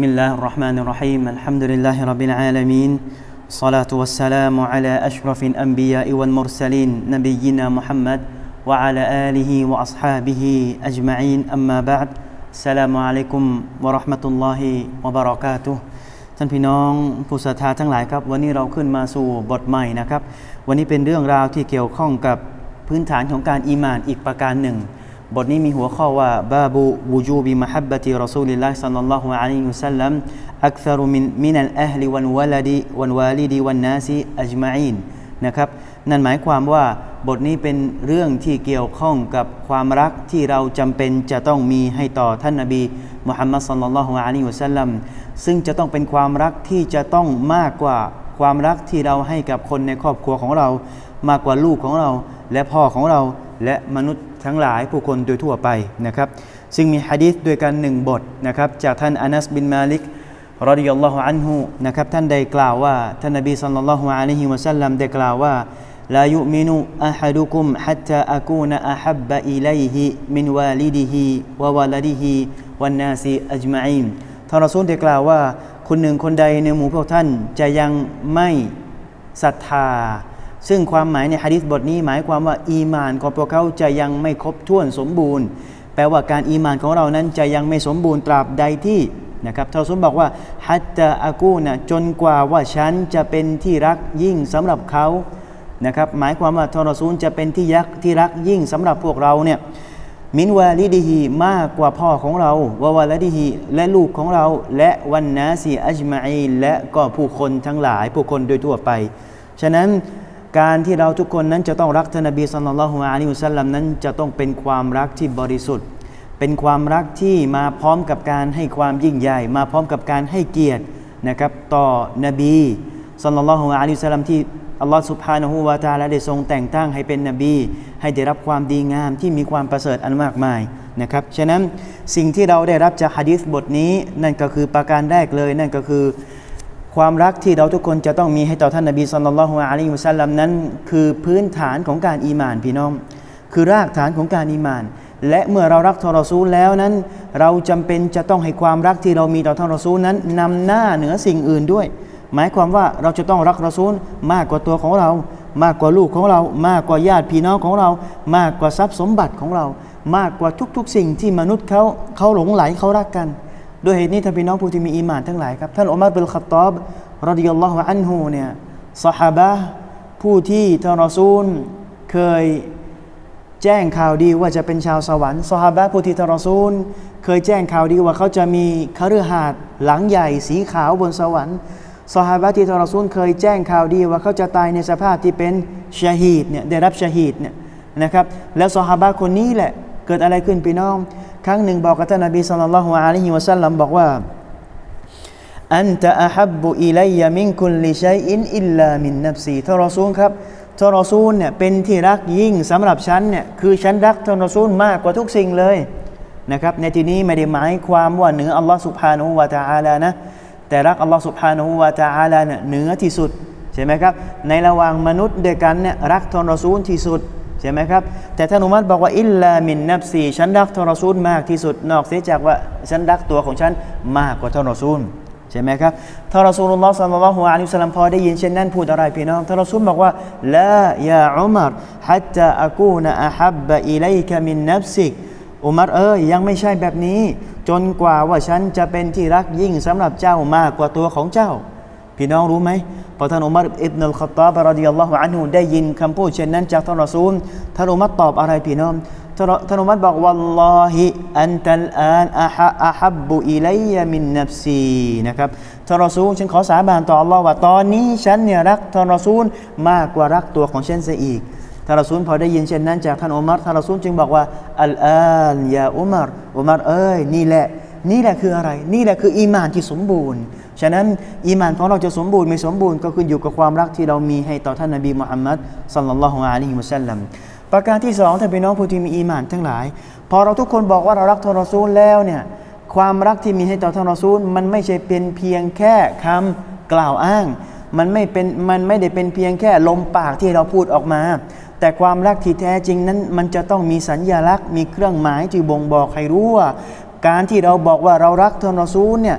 بسم الله الرحمن الرحيم الحمد لله رب العالمين صلاة والسلام على أشرف الأنبياء والمرسلين نبينا محمد وعلى آله وأصحابه أجمعين أما بعد السلام عليكم ورحمة الله وبركاته ท่านพี่น้องผู้ศรัทธาทั้งหลายครับ วันนี้เราขึ้นมาสู่บทใหม่นะครับ วันนี้เป็นเรื่องราวที่เกี่ยวข้องกับพื้นฐานของการอีมานอีกประการหนึ่ง บทนี้มีหัวข้อว่าบาบูวูจูบิมฮับบะติรอซูลิลลาฮิซัลลัลลอฮุอะลัยฮิวะซัลลัมอักษรุมินมินัลอัฮลิวันวะลดีวันวาลิดีวันนาซีอัจมาอีนนะครับนั่นหมายความว่าบทนี้เป็นเรื่องที่เกี่ยวข้องกับความรักที่เราจำเป็นจะต้องมีให้ต่อท่านนบีมุฮัมมัดสัลลัลลอฮุอะลัยฮิวะซัลลัมซึ่งจะต้องเป็นความรักที่จะต้องมากกว่าความรักที่เราให้กับคนในครอบครัวของเรา มากกว่าลูกของเรา และพ่อของเราและมนุษย์ ทั้งหลายผู้คนโดยทั่วไปนะครับ ซึ่งมีฮะดีษด้วยกันหนึ่งบทนะครับ จากท่านอานัสบินมาลิกรดิยัลลอฮุอันฮุนะครับท่านได้กล่าวว่า ท่านนบีสัลลัลลอฮุอะลัยฮิวะสัลลัมได้กล่าวว่าลายุมินุอะฮัดุคุมฮัตตาอากูนอะฮับบะอิลัยฮิมินวาลิดิฮิวะวาลิดิฮิวันนาซีอัจมาอินท่านรอซูลได้กล่าวว่า คนหนึ่งคนใดในหมู่พวกท่านจะยังไม่ศรัทธา ซึ่งความหมายในฮะดิษบทนี้หมายความว่าอีมานของพวกเขาจะยังไม่ครบถ้วนสมบูรณ์ แปลว่าการอีมานของเรานั้นจะยังไม่สมบูรณ์ตราบใดที่นะครับท่านรอซูลบอกว่าฮัตตาอากูนะจนกว่าว่าฉันจะเป็นที่รักยิ่งสำหรับเขานะครับหมายความว่าทรซูลจะเป็นที่ยักที่รักยิ่งสำหรับพวกเราเนี่ยมินวาลิดีฮีมากกว่าพ่อของเราวาวาลดีฮีและลูกของเรา และวันนาซีอัจมาอีและก็ผู้คนทั้งหลายผู้คนโดยทั่วไป ฉะนั้น การที่เราทุกคนนั้นจะต้องรักท่านนบีสุลต่านละฮ์อะลัยฮิวซัลลัมนั้นจะต้องเป็นความรักที่บริสุทธิ์ เป็นความรักที่มาพร้อมกับการให้ความยิ่งใหญ่ มาพร้อมกับการให้เกียรตินะครับต่อนบีสุลต่านละฮ์อะลัยฮิวซัลลัมที่อัลลอฮ์สุบฮานะฮูวาตาแลาได้ทรงแต่งตั้งให้เป็นนบี ให้ได้รับความดีงามที่มีความประเสริฐอันมากมายนะครับฉะนั้นสิ่งที่เราได้รับจากฮะดีษบทนี้นั่นก็คือประการแรกเลยนั่นก็คือ ความรักที่เราทุกคนจะต้องมีให้ต่อท่านนบีสุลต่านละฮ์อะลัยฮิวซัลลัมนั้น คือพื้นฐานของการอีมานพี่น้อง คือรากฐานของการอีมาน และเมื่อเรารักทอรซูลแล้วนั้น เราจำเป็นจะต้องให้ความรักที่เรามีต่อท่านรอซูลนั้นนำหน้าเหนือสิ่งอื่นด้วย หมายความว่าเราจะต้องรักรอซูลมากกว่าตัวของเรา มากกว่าลูกของเรา มากกว่าญาติพี่น้องของเรา มากกว่าทรัพย์สมบัติของเรา มากกว่าทุกๆ สิ่งที่มนุษย์เขาเขาหลงไหลเขารักกัน ด้วยเหตุนี้ท่านพี่น้องผู้ที่มีอีมานทั้งหลายครับ ท่านอุมัรบิลขัตตอบรดิยัลลอฮุอันฮูเนี่ยสหาบะผู้ที่ท่านรอซูลเคยแจ้งข่าวดีว่าจะเป็นชาวสวรรค์สหาบะผู้ที่ท่านรอซูล เคยแจ้งข่าวดีว่าเขาจะมีคฤหาสน์หลังใหญ่สีขาวบนสวรรค์สหาบะที่ทารซูลเคยแจ้งข่าวดีว่าเขาจะตายในสภาพที่เป็นชาฮีดเนี่ยได้รับชาฮีดเนี่ยนะครับแล้วสหาบะคนนี้แหละเกิดอะไรขึ้นพี่น้อง ครั้งหนึ่งบอกกับท่านนบีสุลต่านละฮ์อะลัยฮิวะสัลลัมบอกว่าอันตะอับบุอิลัยมินคุลลิชัยอินอิลลามินนับซีท่รอซูลครับทรอซูลเนี่ยเป็นที่รักยิ่งสำหรับฉันเนี่ยคือฉันรักท่านรอซูลมากกว่าทุกสิ่งเลยนะครับในที่นี้ไม่ได้หมายความว่าเหนืออัลลอฮ์สุบฮานุวาตาอาลานะแต่รักอัลลอฮ์สุบฮานุวาตาอาลาเนี่ยเหนือที่สุดใช่ไหมครับในระหว่างมนุษย์เด้วยกันเนี่ยรักท่านรอซูลที่สุด ใช่ไหมครับ แต่ท่านอุมัรบอกว่าอิลลามินนับซีฉันรักทอนรอซูลมากที่สุดนอกเสียจากว่าฉันรักตัวของฉันมากกว่าทอนรอซูลใช่ไหมครับทารอซูลุลลอฮ์สัลลัลลอฮุอะลัยฮิวะสัลลัมพอได้ยินเช่นนั้นพูดอะไรพี่น้องทารอซูลบอกว่าลายาอุมัรฮัตตะอากูนะอะฮับบะอิลัยกะมินนับซิกอุมัรเอ้ยยังไม่ใช่แบบนี้ จนกว่าว่าฉันจะเป็นที่รักยิ่งสำหรับเจ้ามากกว่าตัวของเจ้า พี่น้องรู้ไหม พอท่านอุมัรอิบนุลขตาบรดิยัลลอฮุอันฮูได้ยินคำพูดเช่นนั้นจากท่านรอซูลท่านอุมัรตอบอะไรพี่น้องท่านอุมัรบอกวัลลอฮิอันตัลอานอะฮะอะฮับบุอิลัยมินนับซีนะครับท่านรอซูลฉันขอสาบานต่ออัลลอฮ์ว่าตอนนี้ฉันเนี่ยรักท่านรอซูลมากกว่ารักตัวของฉันเสียอีกท่านรอซูลพอได้ยินเช่นนั้นจากท่านอุมัรท่านรอซูลจึงบอกว่าอัลอานยาอุมัรอุมัรเอ้ยนี่แหละ นี่แหละคืออะไร นี่แหละคืออีมานที่สมบูรณ์ ฉะนั้นอีมานของเราจะสมบูรณ์ไม่สมบูรณ์ก็ขึ้นอยู่กับความรักที่เรามีให้ต่อท่านนบีมุฮัมมัดสัลลัลลอฮุอะลัยฮิวะสัลลัมประการที่สองท่านพี่น้องผู้ที่มีอีมานทั้งหลาย พอเราทุกคนบอกว่าเรารักท่านรอซูลแล้วเนี่ยความรักที่มีให้ต่อท่านรอซูล มันไม่ใช่เป็นเพียงแค่คำกล่าวอ้าง มันไม่เป็นมันไม่ได้เป็นเพียงแค่ลมปากที่เราพูดออกมา แต่ความรักที่แท้จริงนั้นมันจะต้องมีสัญญลักษณ์ มีเครื่องหมายที่บ่งบอกให้รู้ว่า การที่เราบอกว่าเรารักท่านรอซูลเนี่ย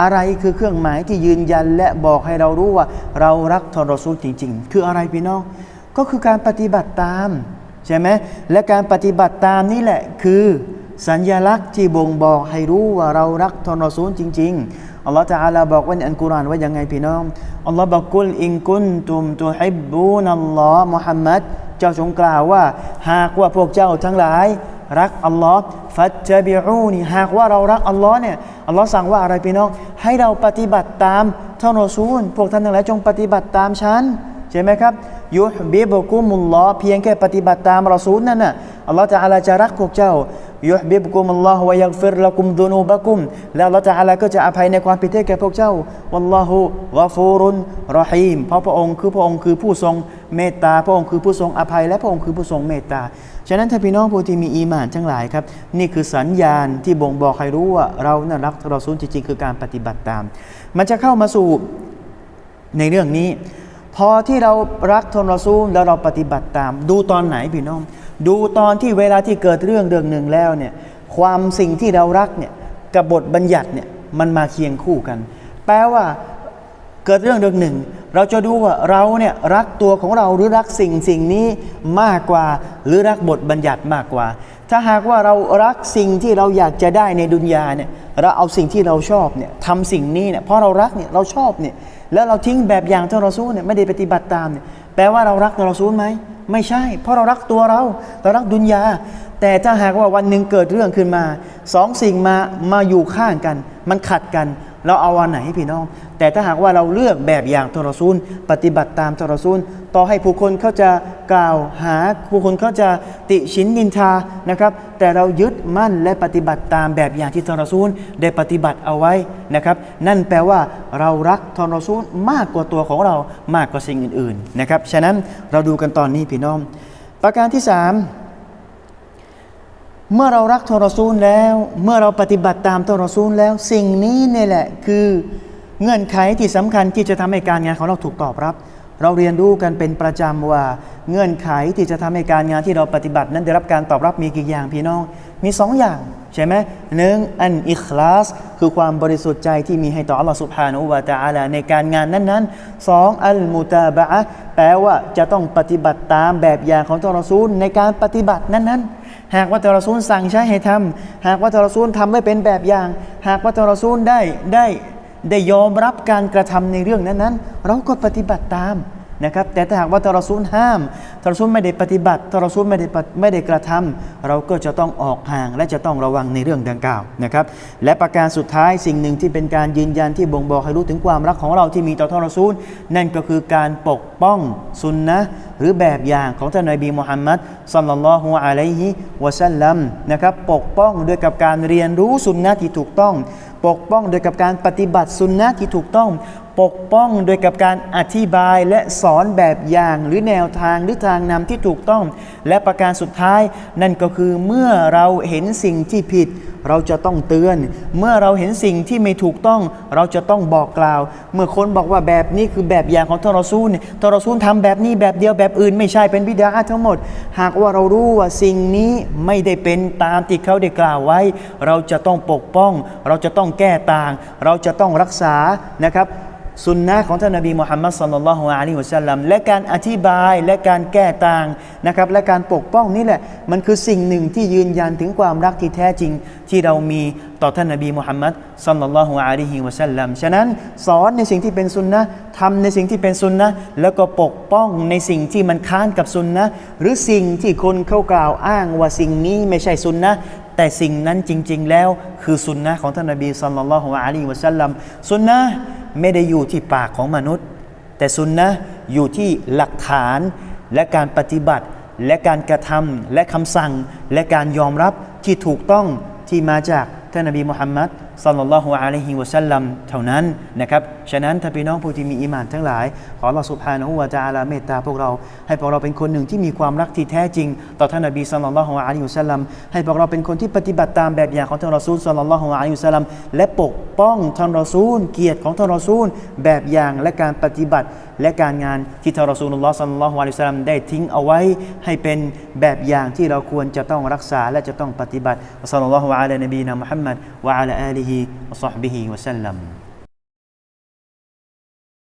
อะไรคือเครื่องหมายที่ยืนยันและบอกให้เรารู้ว่า เรารักทอนรอซูลจริง ๆ คืออะไรพี่น้อง ก็คือการปฏิบัติตามใช่ไหมและการปฏิบัติตามนี่แหละคือสัญญลักษณ์ที่บ่งบอกให้รู้ว่าเรารักทอนรอซูลจริงๆ อัลลอฮฺตะอาลาบอกว่าในอัลกุรอานว่ายังไงพี่น้อง อัลลอฮฺบอกกุลอิงกุนตุมตุฮิบบูนัลลอฮ์มุฮัมมัด เจ้าจงกล่าวว่า หากว่าพวกเจ้าทั้งหลาย รักอัลลอฮ์ฟัตจบิอูนี่หากว่าเรารักอัลลอฮ์เนี่ยอัลลอฮ์สั่งว่าอะไรพี่น้อง ให้เราปฏิบัติตามท่านรอซูล พวกท่านทั้งหลายจงปฏิบัติตามฉันใช่ไหมครับ ยุฮบิบุกุมุลลอเพียงแค่ปฏิบัติตามรอซูลนั่นน่ะอัลลอฮ์จะอาลาจะรักพวกเจ้ายุฮบิบุกุมุลลอฮ์วยักฟิรละกุมดุนูบะกุม แล้วอัลลอฮ์จะอาลาก็จะอภัยในความผิดให้แก่พวกเจ้าวัลลอฮุกอฟูรุนรอฮีมเพราะพระองค์คือพระองค์คือผู้ทรงเมตตา พระองค์คือผู้ทรงอภัย และพระองค์คือผู้ทรงเมตตาฉะนั้นถ้าพี่น้องผู้ที่มีอีหมานทั้งหลายครับ นี่คือสัญญาณที่บ่งบอกให้รู้ว่าเรานั้นรักรอซูลจริงๆ คือการปฏิบัติตาม มันจะเข้ามาสู่ในเรื่องนี้ พอที่เรารักทนรอซูลแล้วเราปฏิบัติตาม ดูตอนไหนพี่น้อง ดูตอนที่เวลาที่เกิดเรื่องเรื่องหนึ่งแล้วเนี่ยความสิ่งที่เรารักเนี่ยกับบทบัญญัติเนี่ยมันมาเคียงคู่กัน แปลว่าเกิดเรื่องเรื่องหนึ่ง เราจะดูว่าเราเนี่ยรักตัวของเราหรือรักสิ่งสิ่งนี้มากกว่า หรือรักบทบัญญัติมากกว่า ถ้าหากว่าเรารักสิ่งที่เราอยากจะได้ในดุนยาเนี่ยเราเอาสิ่งที่เราชอบเนี่ยทำสิ่งนี้เนี่ยเพราะเรารักเนี่ยเราชอบเนี่ยแล้วเราทิ้งแบบอย่างที่เราสู้เนี่ยไม่ได้ปฏิบัติตามเนี่ยแปลว่าเรารักเราสู้ไหมไม่ใช่ เพราะเรารักตัวเรา เรารักดุนยา แต่ถ้าหากว่าวันหนึ่งเกิดเรื่องขึ้นมาสองสิ่งมามาอยู่ข้างกัน มันขัดกัน เราเอาวันไหนพี่น้อง แต่ถ้าหากว่าเราเลือกแบบอย่างทรซูล ปฏิบัติตามทรซูล ต่อให้ผู้คนเขาจะกล่าวหาผู้คนเขาจะติชินนินทานะครับ แต่เรายึดมั่นและปฏิบัติตามแบบอย่างที่ทรซูลได้ปฏิบัติเอาไว้นะครับ นั่นแปลว่าเรารักทรซูลมากกว่าตัวของเรามากกว่าสิ่งอื่นๆนะครับฉะนั้นเราดูกันตอนนี้พี่น้อง ประการที่สาม เมื่อเรารักทรซูลแล้ว เมื่อเราปฏิบัติตามทรซูลแล้ว สิ่งนี้นี่แหละคือเงื่อนไขที่สำคัญที่จะทำให้การงานของเราถูกตอบรับ เราเรียนรู้กันเป็นประจำว่า เงื่อนไขที่จะทำให้การงานที่เราปฏิบัตินั้นได้รับการตอบรับมีกี่อย่างพี่น้อง มีสองอย่างใช่ไหมหนึ่งอันอิคลาส คือความบริสุทธิ์ใจที่มีให้ต่ออัลลอฮฺสุบฮานาอูวาตาอาลาในการงานนั้นๆสองอัลมุตาบะะแปลว่าจะต้องปฏิบัติตามแบบอย่างของตัวรซูลในการปฏิบัตินั้นๆ หากว่าตัวรซูลสั่งใช้ให้ทำหากว่าตัวรซูลทำไม่เป็นแบบอย่าง หากว่าตัวรซูลได้ได้ได้ยอมรับการกระทำในเรื่องนั้นๆ เราก็ปฏิบัติตาม นะครับแต่ถ้าหากว่าตรอซูลห้ามตรอซูลไม่ได้ปฏิบัติตรอซูลไม่ได้ไม่ได้กระทำเราก็จะต้องออกห่างและจะต้องระวังในเรื่องดังกล่าวนะครับและประการสุดท้ายสิ่งหนึ่งที่เป็นการยืนยันที่บ่งบอกให้รู้ถึงความรักของเราที่มีต่อทรอซูลนั่นก็คือการปกป้องสุนนะหรือแบบอย่างของท่านนบีมุฮัมมัดสัลลัลลอฮุอะลัยฮิวะสัลลัมนะครับปกป้องด้วยกับการเรียนรู้สุนนะที่ถูกต้อง ปกป้องโดยกับการปฏิบัติสุนนะที่ถูกต้อง ปกป้องโดยกับการอธิบายและสอนแบบอย่างหรือแนวทางหรือทางนำที่ถูกต้อง และประการสุดท้าย นั่นก็คือเมื่อเราเห็นสิ่งที่ผิด เราจะต้องเตือน เมื่อเราเห็นสิ่งที่ไม่ถูกต้อง เราจะต้องบอกกล่าว เมื่อคนบอกว่าแบบนี้คือแบบอย่างของทรซูลทรซูลทำแบบนี้แบบเดียวแบบอื่น ไม่ใช่เป็นบิดาทั้งหมด หากว่าเรารู้ว่าสิ่งนี้ไม่ได้เป็นตามที่เขาได้กล่าวไว้ เราจะต้องปกป้อง เราจะต้องแก้ต่าง เราจะต้องรักษานะครับ สุนนะของท่านนบีมุฮัมมัดสัลลัลลอฮุอะลัยฮิวะสัลลัมและการอธิบายและการแก้ต่างนะครับและการปกป้องนี่แหละมันคือสิ่งหนึ่งที่ยืนยันถึงความรักที่แท้จริงที่เรามีต่อท่านนบีมุฮัมมัดสัลลัลลอฮุอะลัยฮิวะสัลลัมฉะนั้นสอนในสิ่งที่เป็นสุนนะทำในสิ่งที่เป็นสุนนะแล้วก็ปกป้องในสิ่งที่มันค้านกับสุนนะหรือสิ่งที่คนเขากล่าวอ้างว่าสิ่งนี้ไม่ใช่สุนนะแต่สิ่งนั้นจริง ๆ แล้วคือสุนนะของท่านนบีสัลลัลลอฮุอะลัยฮิวะสัลลัมสุนนะ ไม่ได้อยู่ที่ปากของมนุษย์ แต่สุนนะอยู่ที่หลักฐานและการปฏิบัติ และการกระทำและคำสั่ง และการยอมรับที่ถูกต้องที่มาจากท่านนบีมุฮัมมัด สัลลัลลอฮุอะลัยฮิวะสัลลัมเท่านั้นนะครับฉะนั้นถ้าพี่น้องผู้ที่มีอีมานทั้งหลาย ขอลลอฮฺสุบฮานะฮูวะตะอาลาเมตตาพวกเรา ให้พวกเราเป็นคนหนึ่งที่มีความรักที่แท้จริง ต่อท่านนบีสัลลัลลอฮุอะลัยฮิวะสัลลัมให้พวกเราเป็นคนที่ปฏิบัติตามแบบอย่างของท่านรอซูลสัลลัลลอฮุอะลัยฮิวะสัลลัมและปกป้องท่านรอซูล เกียรติของท่านรอซูล แบบอย่างและการปฏิบัติและการงานที่ท่านรอซูลุลลอฮ์สัลลัลลอฮุอะลัยฮิวะสัลลัมได้ทิ้งเอาไว้ ให้เป็นแบบอย่างที่เราควรจะต้องรักษาและจะต้องปฏิบัติสัลลัลลอฮุอะลัยนบีนะมุฮัมมัดวะอะลาอาลีฮิวะ